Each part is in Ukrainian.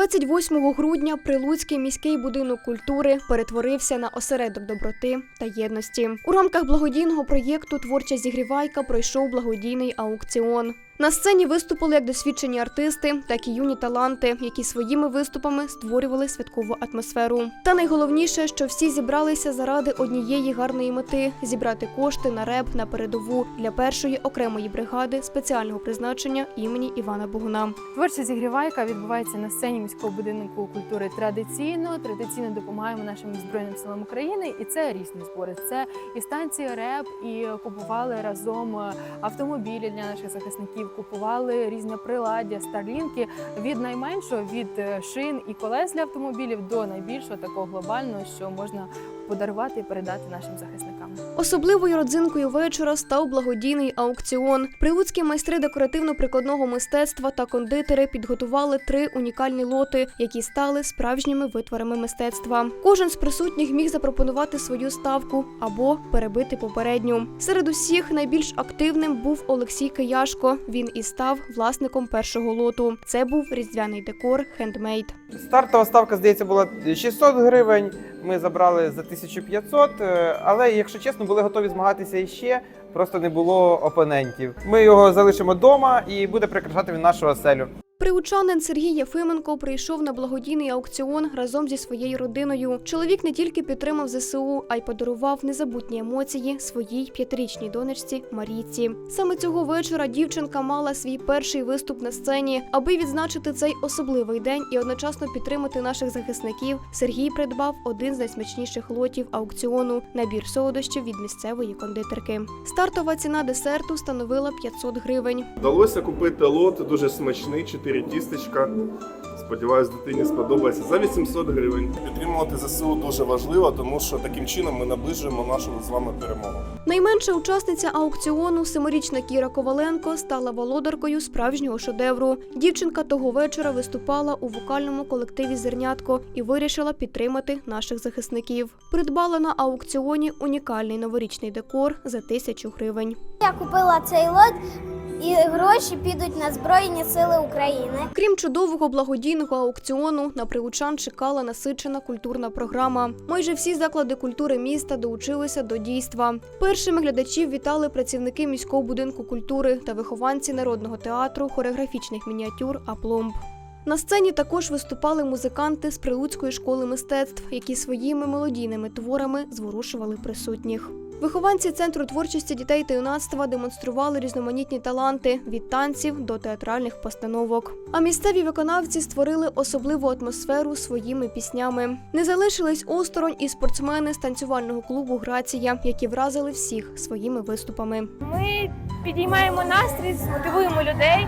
28 грудня Прилуцький міський будинок культури перетворився на осередок доброти та єдності. У рамках благодійного проєкту Творча зігрівайка пройшов благодійний аукціон. На сцені виступили як досвідчені артисти, так і юні таланти, які своїми виступами створювали святкову атмосферу. Та найголовніше, що всі зібралися заради однієї гарної мети зібрати кошти на реп на передову для першої окремої бригади спеціального призначення імені Івана Богуна. Творча зігрівайка відбувається на сцені міського будинку культури традиційно. Традиційно допомагаємо нашим збройним силам України, і це різні збори. Це і станції РЕП, і купували разом е, автомобілі для наших захисників. Купували різні приладдя, старлінки від найменшого від е, шин і колес для автомобілів до найбільшого такого глобального, що можна подарувати і передати нашим захисникам. Особливою родзинкою вечора став благодійний аукціон. Прилуцькі майстри декоративно-прикладного мистецтва та кондитери підготували три унікальні лоти, які стали справжніми витворами мистецтва. Кожен з присутніх міг запропонувати свою ставку або перебити попередню. Серед усіх найбільш активним був Олексій Кияшко. Він і став власником першого лоту. Це був різдвяний декор хендмейд. Стартова ставка, здається, була 600 гривень. Ми забрали за 1500, е, але, якщо чесно, були готові змагатися іще, просто не було опонентів. Ми його залишимо вдома і буде прикрашати він нашу оселю. Приучанин Сергій Єфименко прийшов на благодійний аукціон разом зі своєю родиною. Чоловік не тільки підтримав ЗСУ, а й подарував незабутні емоції своїй п'ятирічній донечці Марійці. Саме цього вечора дівчинка мала свій перший виступ на сцені. Аби відзначити цей особливий день і одночасно підтримати наших захисників. Сергій придбав один з найсмачніших лотів аукціону набір солодощів від місцевої кондитерки. Стартова ціна десерту становила 500 гривень. Вдалося купити лот дуже смачний, 4 тістечка. Сподіваюсь, дитині сподобається за 800 гривень. Підтримувати ЗСУ дуже важливо, тому що таким чином ми наближуємо нашу з вами перемогу. Найменша учасниця аукціону, семирічна Кіра Коваленко, стала володаркою справжнього шедевру. Дівчинка того вечора виступала у вокальному колективі Зернятко і вирішила підтримати наших захисників. Придбала на аукціоні унікальний новорічний декор за тисячу гривень. Я купила цей лот, і гроші підуть на Збройні Сили України. Крім чудового благодійного аукціону, на прилучан чекала насичена культурна програма. Майже всі заклади культури міста долучилися до дійства. Першими глядачів вітали працівники міського будинку культури та вихованці народного театру хореографічних мініатюр Апломб. На сцені також виступали музиканти з Прилуцької школи мистецтв, які своїми мелодійними творами зворушували присутніх. Вихованці центру творчості дітей та юнацтва демонстрували різноманітні таланти від танців до театральних постановок. А місцеві виконавці створили особливу атмосферу своїми піснями. Не залишились осторонь і спортсмени з танцювального клубу Грація, які вразили всіх своїми виступами. Ми підіймаємо настрій, мотивуємо людей.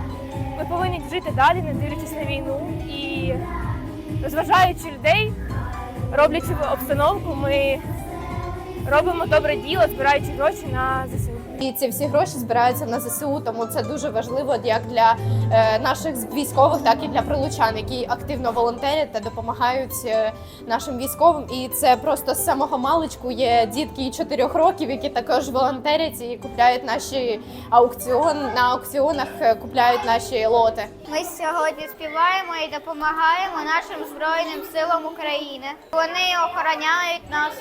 Ми повинні жити далі, не дивлячись на війну. І розважаючи людей, роблячи обстановку, ми робимо добре діло, збираючи гроші на ЗСУ. І ці всі гроші збираються на ЗСУ, тому це дуже важливо як для е, наших військових, так і для прилучан, які активно волонтерять та допомагають е, нашим військовим. І це просто з самого маличку є дітки 4 років, які також волонтерять і купляють наші аукціон на аукціонах, е, купляють наші лоти. Ми сьогодні співаємо і допомагаємо нашим Збройним силам України. Вони охороняють нас,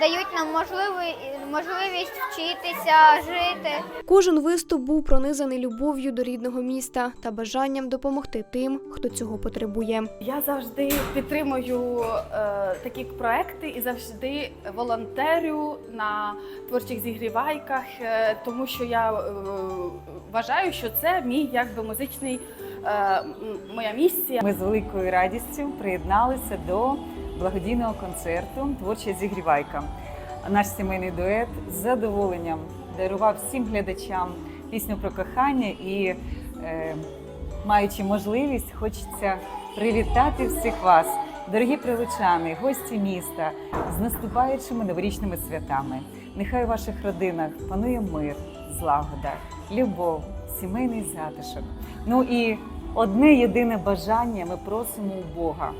дають нам можливі- можливість вчитися, жити. Кожен виступ був пронизаний любов'ю до рідного міста та бажанням допомогти тим, хто цього потребує. Я завжди підтримую е, такі проекти і завжди волонтерю на творчих зігрівайках, е, тому що я е, вважаю, що це мій якби музичний е, моя місія. Ми з великою радістю приєдналися до благодійного концерту Творча зігрівайка. Наш сімейний дует з задоволенням дарував всім глядачам пісню про кохання і, е, маючи можливість, хочеться привітати всіх вас, дорогі прилучани, гості міста, з наступаючими новорічними святами. Нехай у ваших родинах панує мир, злагода, любов, сімейний затишок. Ну і одне єдине бажання ми просимо у Бога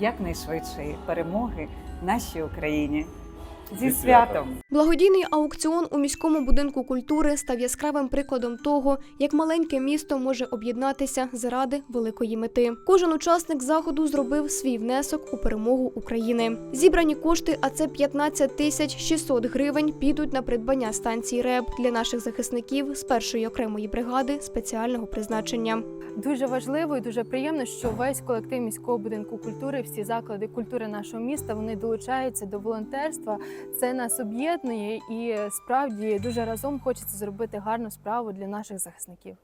якнайшвидшої перемоги нашій Україні. Зі святом! Благодійний аукціон у міському будинку культури став яскравим прикладом того, як маленьке місто може об'єднатися заради великої мети. Кожен учасник заходу зробив свій внесок у перемогу України. Зібрані кошти, а це 15 тисяч 600 гривень, підуть на придбання станції РЕБ для наших захисників з першої окремої бригади спеціального призначення. Дуже важливо і дуже приємно, що весь колектив міського будинку культури, всі заклади культури нашого міста, вони долучаються до волонтерства. Це нас об'єднує і справді дуже разом хочеться зробити гарну справу для наших захисників.